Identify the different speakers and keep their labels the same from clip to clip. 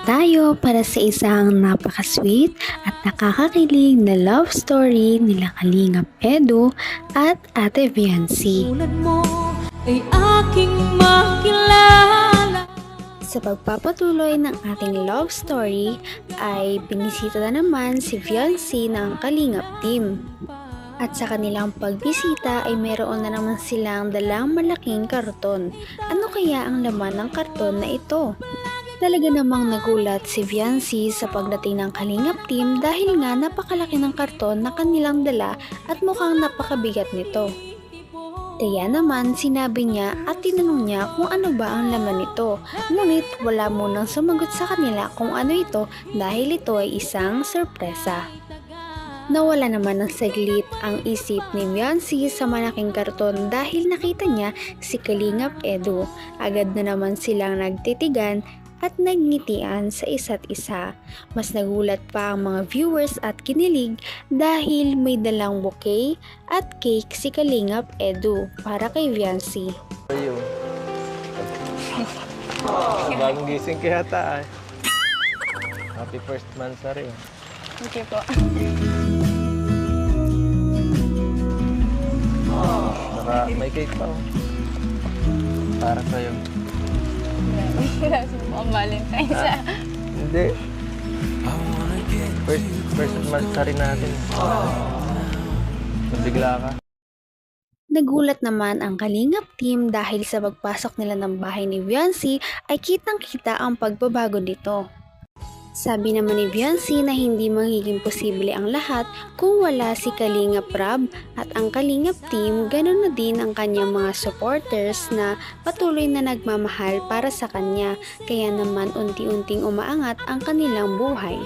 Speaker 1: Naman tayo para sa isang napaka-sweet at nakakakilig na love story nila Kalingap Edu at Ate Viancy.
Speaker 2: Tulad mo ay aking makilala
Speaker 1: Sa pagpapatuloy ng ating love story ay binisita na naman si Viancy ng Kalingap team. At sa kanilang pagbisita ay meron na naman silang dalang malaking karton. Ano kaya ang laman ng karton na ito? Talaga namang nagulat si Viancy sa pagdating ng Kalingap team dahil nga napakalaki ng karton na kanilang dala at mukhang napakabigat nito. Kaya naman sinabi niya at tinanong niya kung ano ba ang laman nito. Ngunit wala munang sumagot sa kanila kung ano ito dahil ito ay isang sorpresa. Nawala naman ng saglit ang isip ni Viancy sa malaking karton dahil nakita niya si Kalingap Edu. Agad na naman silang nagtitigan at nagngitian sa isa't isa. Mas nagulat pa ang mga viewers at kinilig dahil may dalang bouquet at cake si Kalingap Edu para kay Viancy.
Speaker 3: Ayun. Bagong gising kaya ta eh. Happy first monthsary.
Speaker 4: Okay po.
Speaker 3: Saka may cake pa oh. Para sa'yo.
Speaker 4: Sa mga Valentine's. ah.
Speaker 3: Hindi. First, first monthsary natin. Nabigla ka.
Speaker 1: Nagulat naman ang Kalingap team dahil sa pagpasok nila ng bahay ni Viancy ay kitang-kita ang pagbabago nito. Sabi naman ni Viancy na hindi magiging posible ang lahat kung wala si Kalingap Rab at ang Kalingap team ganun na din ang kanyang mga supporters na patuloy na nagmamahal para sa kanya kaya naman unti-unting umaangat ang kanilang buhay.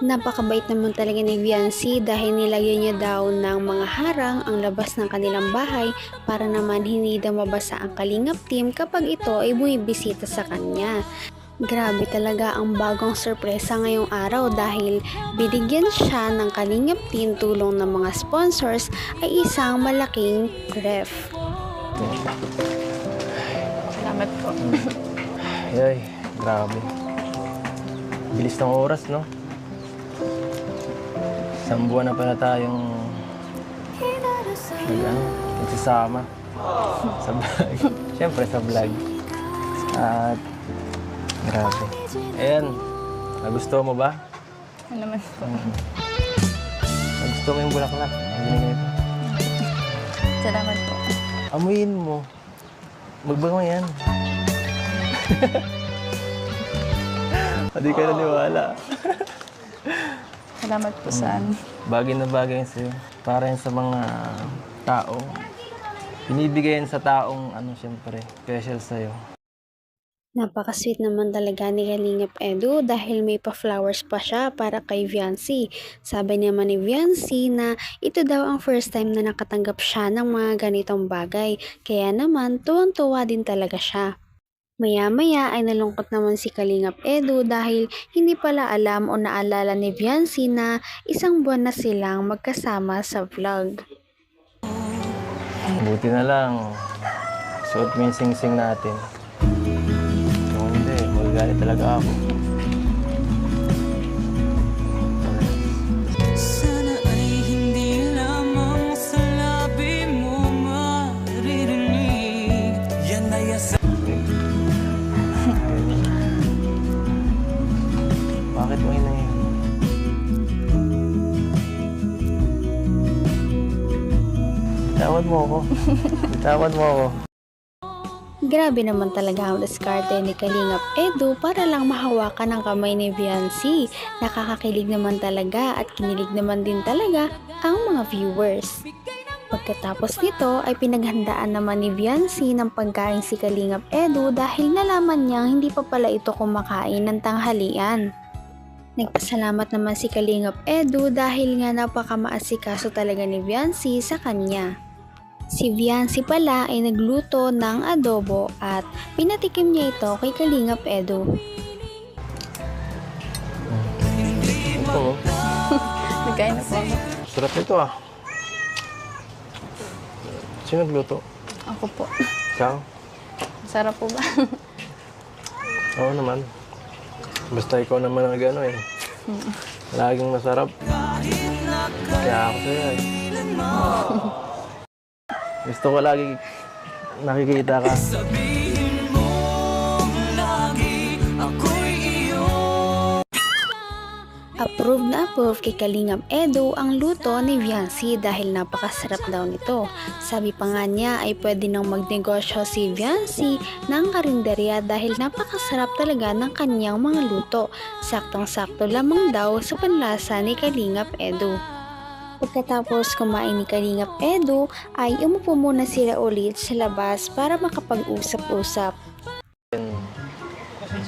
Speaker 1: Napakabait naman talaga ni Viancy dahil nilagyan niya daw ng mga harang ang labas ng kanilang bahay para naman hindi daw mabasa ang Kalingap team kapag ito ay bumibisita sa kanya. Grabe talaga ang bagong sorpresa ngayong araw dahil binigyan siya ng Kalingap team tulong ng mga sponsors ay isang malaking ref.
Speaker 4: Salamat po.
Speaker 3: Ay, grabe. Bilis ng oras, no? Isang buwan na pala tayong ano, nagsasama sa vlog. Siyempre sa vlog. At grabe. Ayan, nagustuhan mo ba?
Speaker 4: Ano naman po.
Speaker 3: Nagustuhan mo yung bulaklak?
Speaker 4: Salamat po.
Speaker 3: Amuyin mo. Magbango yan. Hindi ka naniwala.
Speaker 4: Salamat po sa ano.
Speaker 3: Bagay na bagay sa'yo. Para yan sa mga tao. Binibigay yan sa taong, ano, siyempre, special sa'yo.
Speaker 1: Napaka-sweet naman talaga ni Kalingap Edu dahil may pa-flowers pa siya para kay Viancy. Sabi naman ni Viancy na ito daw ang first time na nakatanggap siya ng mga ganitong bagay. Kaya naman tuwang-tuwa din talaga siya. Maya-maya ay nalungkot naman si Kalingap Edu dahil hindi pala alam o naalala ni Viancy na isang buwan na silang magkasama sa vlog.
Speaker 3: Buti na lang. Suot mo yung sing-sing natin.
Speaker 2: Yan ay asa
Speaker 3: Bakit mo yun Tawad mo ako. Tawad mo ako.
Speaker 1: Grabe naman talaga ang diskarte ni Kalingap Edu para lang mahawakan ang kamay ni Viancy. Nakakakilig naman talaga at kinilig naman din talaga ang mga viewers. Pagkatapos nito ay pinaghandaan naman ni Viancy ng pagkain si Kalingap Edu dahil nalaman niyang hindi pa pala ito kumakain ng tanghalian. Nagpasalamat naman si Kalingap Edu dahil nga napakamaasikaso talaga ni Viancy sa kanya. Si Viancy pala ay nagluto ng adobo at pinatikim niya ito kay Kalingap Edu.
Speaker 3: Oo.
Speaker 4: Nagkain na po ako.
Speaker 3: Sarap nito ah. Sino nagluto?
Speaker 4: Ako po.
Speaker 3: Ikaw?
Speaker 4: Sarap po ba?
Speaker 3: Oo naman. Basta ikaw naman ang gano'n eh. Laging masarap. Kaya ako sa'yo eh. Gusto ko lagi nakikita ka.
Speaker 2: Sabihin mo lagi ako'y iyo
Speaker 1: Approve na approve kay Kalingam Edo ang luto ni Viancy dahil napakasarap daw nito. Sabi pa nga niya ay pwede nang magnegosyo si Viancy ng karinderya dahil napakasarap talaga ng kanyang mga luto. Saktong-sakto lamang daw sa panlasa ni Kalingap Edo. Pagkatapos kumain ni Kalingap Edo ay umupo muna sila ulit sa labas para makapag-usap-usap.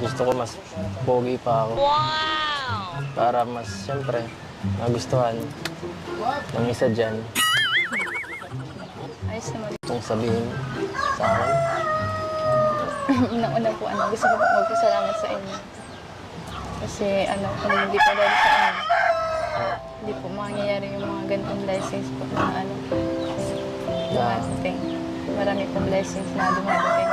Speaker 3: Gusto ko mas pogi pa ako. Para mas, siyempre, magustuhan ng isa dyan.
Speaker 4: Ayos naman.
Speaker 3: Itong sabihin sa akin.
Speaker 4: Unang-una po, ano, gusto ko magpasalamat sa inyo. Kasi, ano, kung hindi po dahil sa inyo, hindi po mangyayari yung mga ganitong blessings po na, ano, dumadating. Marami pong blessings na dumadating.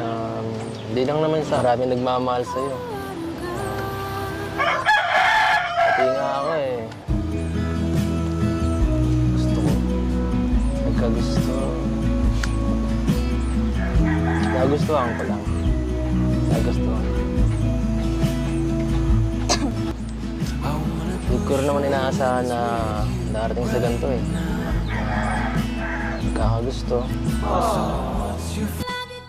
Speaker 3: Um, Hindi lang naman sa marami nagmamahal sa'yo. Pati nga ako eh. Gusto ko. Nagkagusto. Nagustuhan ko lang. Ko rin naman inaasahan na darating sa ganito eh. Kakagusto.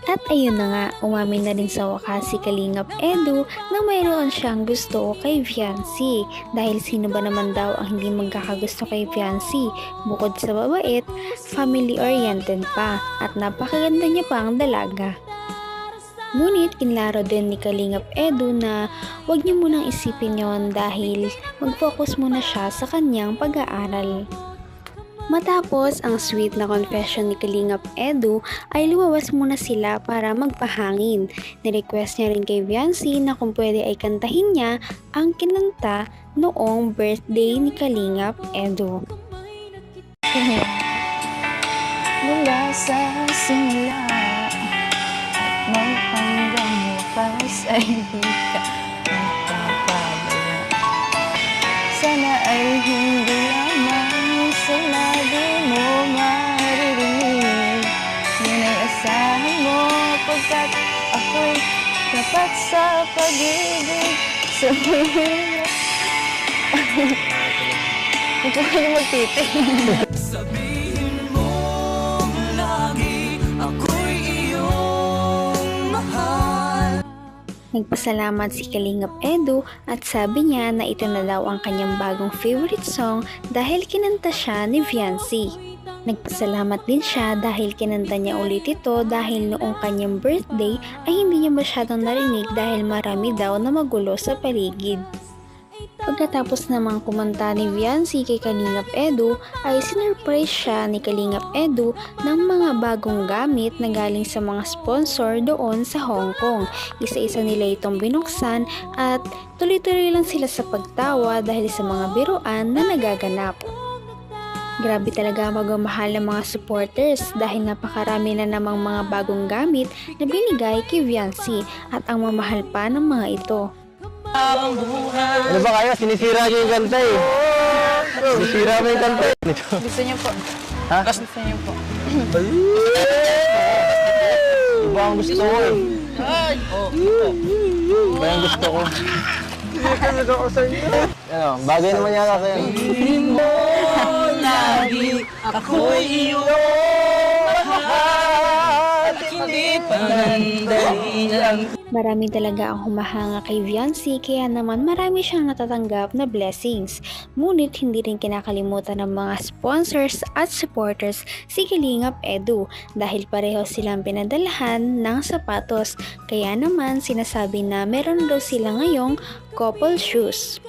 Speaker 1: At ayun na nga, umamin na rin sa wakas si Kalingap Edu na mayroon siyang gusto kay Fiancé. Dahil sino ba naman daw ang hindi magkakagusto kay Fiancé? Bukod sa babait, family-oriented pa at napakaganda niya pang dalaga. Ngunit kinlaro din ni Kalingap Edu na huwag niyo munang isipin yon dahil mag-focus muna siya sa kanyang pag-aaral. Matapos ang sweet na confession ni Kalingap Edu ay lumawas muna sila para magpahangin. Nirequest niya rin kay Viancy na kung pwede ay kantahin niya ang kinanta noong birthday ni Kalingap Edu.
Speaker 4: Mula sa simula wakas ay di ka magpapabaya. Sana ay hindi lamang sinabi mo maririnig. Yun ay asahan mo pagkat ako'y tapat sa pag-ibig sa. Hindi ko kayo magtitig.
Speaker 1: Nagpasalamat si Kalingap Edu at sabi niya na ito na daw ang kanyang bagong favorite song dahil kinanta siya ni Viancy. Nagpasalamat din siya dahil kinanta niya ulit ito dahil noong kanyang birthday ay hindi niya masyadong narinig dahil marami daw na magulo sa paligid. Pagkatapos namang kumanta ni Viancy kay Kalingap Edu, ay sinurprise siya ni Kalingap Edu ng mga bagong gamit na galing sa mga sponsor doon sa Hong Kong. Isa-isa nila itong binuksan at tuloy-tuloy lang sila sa pagtawa dahil sa mga biruan na nagaganap. Grabe talaga magmamahal ng mga supporters dahil napakarami na namang mga bagong gamit na binigay kay Viancy at ang mamahal pa ng mga ito.
Speaker 3: Ano ba kayo? Sinisira niyo yung kanta eh. Sinisira mo yung kanta eh.
Speaker 4: Gusto niyo po?
Speaker 3: Ha?
Speaker 4: Gusto niyo po?
Speaker 3: Iba ang gusto ko eh. Iba ang gusto ko. Ano, bagay naman yata sa'yo.
Speaker 2: lagi ako'y iyong mahal Hindi ang
Speaker 1: Marami talaga ang humahanga kay Viancy kaya naman marami siyang natatanggap na blessings. Ngunit hindi rin kinakalimutan ng mga sponsors at supporters si Kalingap Edu dahil pareho silang pinadalahan ng sapatos. Kaya naman sinasabi na meron daw sila ngayong couple shoes.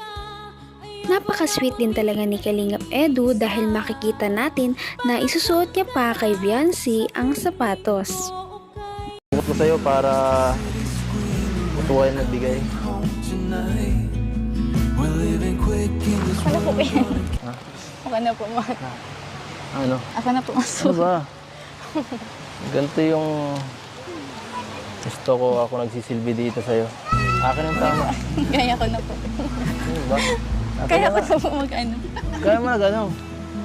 Speaker 1: Napaka-sweet din talaga ni Kalingap Edu dahil makikita natin na isusuot niya pa kay Viancy ang sapatos.
Speaker 3: Ko sa'yo para matuwa yung nagbigay.
Speaker 4: Ako na po yan. Ako na po, ma.
Speaker 3: Ano?
Speaker 4: Ako na po,
Speaker 3: Ano
Speaker 4: maso.
Speaker 3: ba? Ganito yung gusto ko ako nagsisilbi dito sa'yo. Akin ang tama.
Speaker 4: Kaya ko na po.
Speaker 3: Ano ba? Akin
Speaker 4: Kaya ko na po mag-ano.
Speaker 3: Kaya mo na gano'n.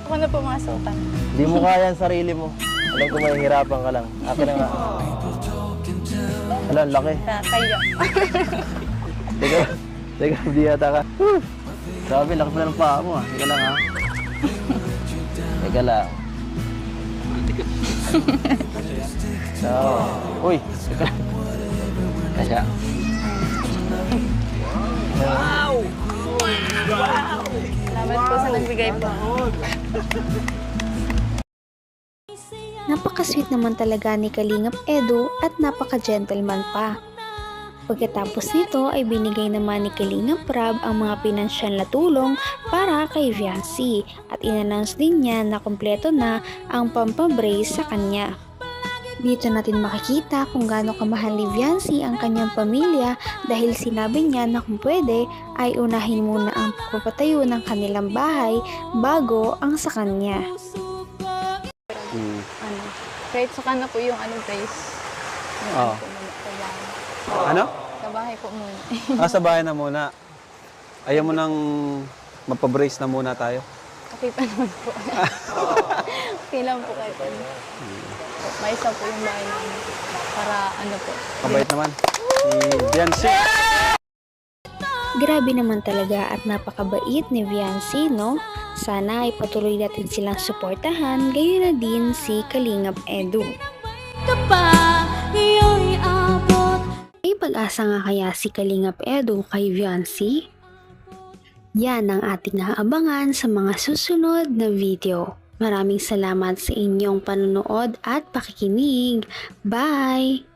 Speaker 4: Ako na po masukan.
Speaker 3: Hindi mo kaya ang sarili mo. Alam ko mahihirapan ka lang. Akin na nga. Ala, ang laki.
Speaker 4: Kaya.
Speaker 3: Teka, teka, hindi yata ka. Grabe, laki pala ng paa mo ah. Teka lang ah. Teka lang. So, uy, teka. Kaya.
Speaker 4: Salamat po sa nagbigay po.
Speaker 1: Napaka-sweet naman talaga ni Kalingap Edu at napaka-gentleman pa. Pagkatapos nito ay binigay naman ni Kalingap Rab ang mga pinansyal na tulong para kay Viancy at inannounce din niya na kompleto na ang pampabrace sa kanya. Dito natin makikita kung gaano kamahal ni Viancy ang kanyang pamilya dahil sinabi niya na kung pwede ay unahin muna ang pagpapatayo ng kanilang bahay bago ang sa kanya.
Speaker 3: Hmm.
Speaker 4: Ano. Kahit saka na po yung ano. Yung
Speaker 3: Oo.
Speaker 4: ano po muna, sa bahay.
Speaker 5: Ano?
Speaker 4: Sa bahay po muna.
Speaker 5: Ah, sa bahay na muna. Ayaw mo nang mapabrace na muna tayo.
Speaker 4: Okay pa naman po. okay lang po kahit ano. May isa po yung bahay namin. Para ano po.
Speaker 5: Mabait naman. Si Biancy.
Speaker 1: Grabe naman talaga at napakabait ni Viancy, no? Sana ay patuloy natin silang suportahan, gayon na din si Kalingap Edu. May pag-asa nga kaya si Kalingap Edu kay Viancy? Yan ang ating naabangan sa mga susunod na video. Maraming salamat sa inyong panonood at pakikinig. Bye!